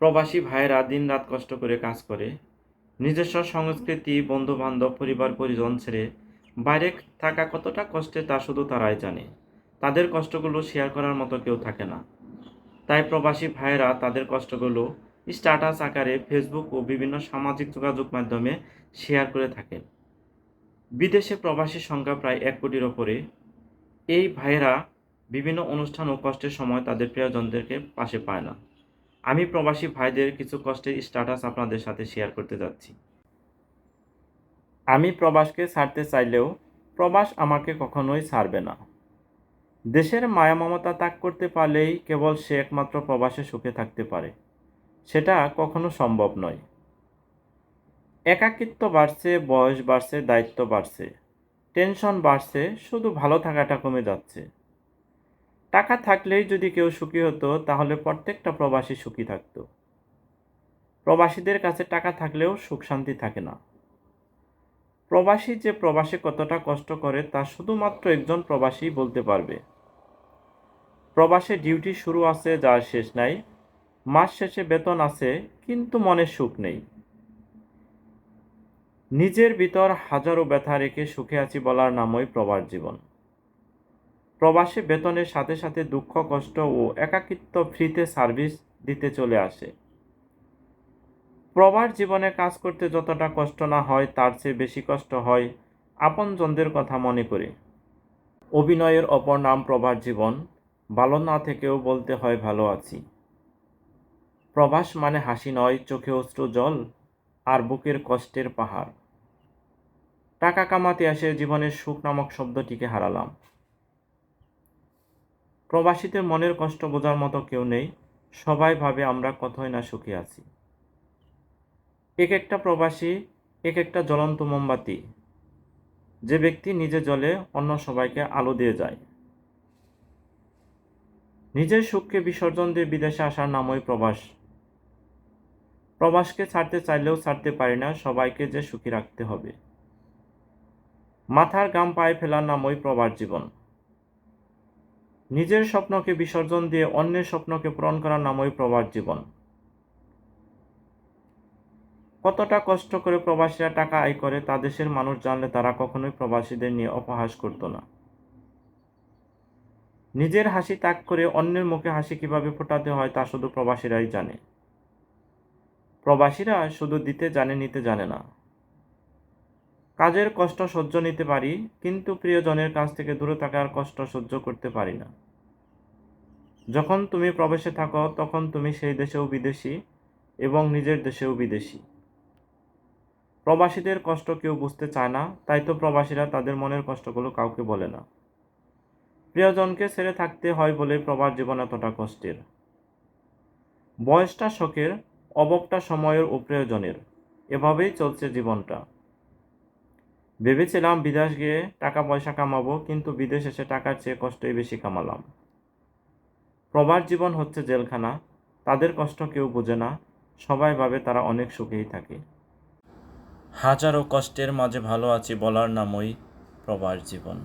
প্রবাসী ভাইয়েরা দিনরাত কষ্ট করে কাজ করে। নিজস্ব সংস্কৃতি বন্ধু বান্ধব পরিবার, পরিজন ছেড়ে বাইরে থাকা কতটা কষ্টে তা শুধু তারাই জানে। তাদের কষ্টগুলো শেয়ার করার মতো কেউ থাকে না। তাই প্রবাসী ভাইয়েরা তাদের কষ্টগুলো স্ট্যাটাস আকারে ফেসবুক ও বিভিন্ন সামাজিক যোগাযোগ মাধ্যমে শেয়ার করে থাকেন। বিদেশে প্রবাসী সংখ্যা প্রায় এক কোটির ওপরে। এই ভাইয়েরা বিভিন্ন অনুষ্ঠান ও কষ্টের সময় তাদের প্রিয়জনদেরকে পাশে পায় না। আমি প্রবাসী ভাইদের কিছু কষ্টের স্ট্যাটাস আপনাদের সাথে শেয়ার করতে যাচ্ছি। আমি প্রবাসকে ছাড়তে চাইলেও প্রবাস আমাকে কখনোই ছাড়বে না। দেশের মায়া মমতা ত্যাগ করতে পারলেই কেবল সে একমাত্র প্রবাসে সুখে থাকতে পারে। সেটা কখনো সম্ভব নয়। একাকিত্ব বাড়ছে, বয়স বাড়ছে, দায়িত্ব বাড়ছে টেনশন বাড়ছে, শুধু ভালো থাকাটা কমে যাচ্ছে। টাকা থাকলেই যদি কেউ সুখী হতো, তাহলে প্রত্যেকটা প্রবাসী সুখী থাকত। প্রবাসীদের কাছে টাকা থাকলেও সুখ শান্তি থাকে না। প্রবাসী যে প্রবাসী কতটা কষ্ট করে, তা শুধুমাত্র একজন প্রবাসী বলতে পারবে। প্রবাসে ডিউটি শুরু আছে যার শেষ নাই। মাস শেষে বেতন আছে, কিন্তু মনে সুখ নেই। নিজের ভিতর হাজারো ব্যথা রেখে সুখে আছি বলার নামই প্রবাস জীবন। প্রবাসী বেতনের সাথে সাথে দুঃখ, কষ্ট ও একাকিত্ব ফ্রিতে সার্ভিস দিতে চলে আসে। প্রবাস জীবনে কাজ করতে যতটা কষ্ট না হয়, তার চেয়ে বেশি কষ্ট হয় আপনজনদের কথা মনে করে। অভিনয়ের অপর নাম প্রবাস জীবন। ভালো না থেকেও বলতে হয়, ভালো আছি। প্রবাস মানে হাসি নয়, চোখে অশ্রু, জল আর বুকের কষ্টের পাহাড়। টাকা কামাতে আসে, জীবনের সুখ নামক শব্দটিকে হারালাম। প্রবাসীদের মনের কষ্ট বোঝার মতো কেউ নেই, সবাই ভাবে আমরা কতই না সুখী আছি। এক একটা প্রবাসী, এক একটা জ্বলন্ত মোমবাতি, যে ব্যক্তি নিজে জলে অন্য সবাইকে আলো দিয়ে যায়। নিজের সুখকে বিসর্জন দিয়ে বিদেশে আসার নামই প্রবাস। প্রবাসকে ছাড়তে চাইলেও ছাড়তে পারি না, সবাইকে যে সুখী রাখতে হবে। মাথার গাম পায়ে ফেলার নামই প্রবাস জীবন। নিজের স্বপ্নকে বিসর্জন দিয়ে অন্যের স্বপ্নকে পূরণ করার নামই প্রবাস জীবন। কতটা কষ্ট করে প্রবাসীরা টাকা আয় করে তা দেশের মানুষ জানলে তারা কখনোই প্রবাসীদের নিয়ে অপহাস করতো না। নিজের হাসি ত্যাগ করে অন্যের মুখে হাসি কীভাবে ফোটাতে হয় তা শুধু প্রবাসীরাই জানে। প্রবাসীরা শুধু দিতে জানে, নিতে জানে না। কাজের কষ্ট সহ্য নিতে পারি, কিন্তু প্রিয়জনের কাছ থেকে দূরে থাকার কষ্ট সহ্য করতে পারি না। যখন তুমি প্রবেশে থাকো, তখন তুমি সেই দেশেও বিদেশি এবং নিজের দেশেও বিদেশি। প্রবাসীদের কষ্ট কেউ বুঝতে চায় না, তাই তো প্রবাসীরা তাদের মনের কষ্টগুলো কাউকে বলে না। প্রিয়জনকে ছেড়ে থাকতে হয় বলে প্রবাস জীবন এতটা কষ্টের। বয়সটা শখের অবকটা সময়ের ও প্রয়োজনের। এভাবেই চলছে জীবনটা। ভেবেছিলাম বিদেশ গিয়ে টাকা পয়সা কামাবো, কিন্তু বিদেশ এসে টাকার চেয়ে কষ্টই বেশি কামালাম। প্রবাস জীবন হচ্ছে জেলখানা, তাদের কষ্ট কেউ বোঝে না, সবাই ভাবে তারা অনেক সুখেই থাকে। হাজারো কষ্টের মাঝে ভালো আছি বলার নামই প্রবাস জীবন।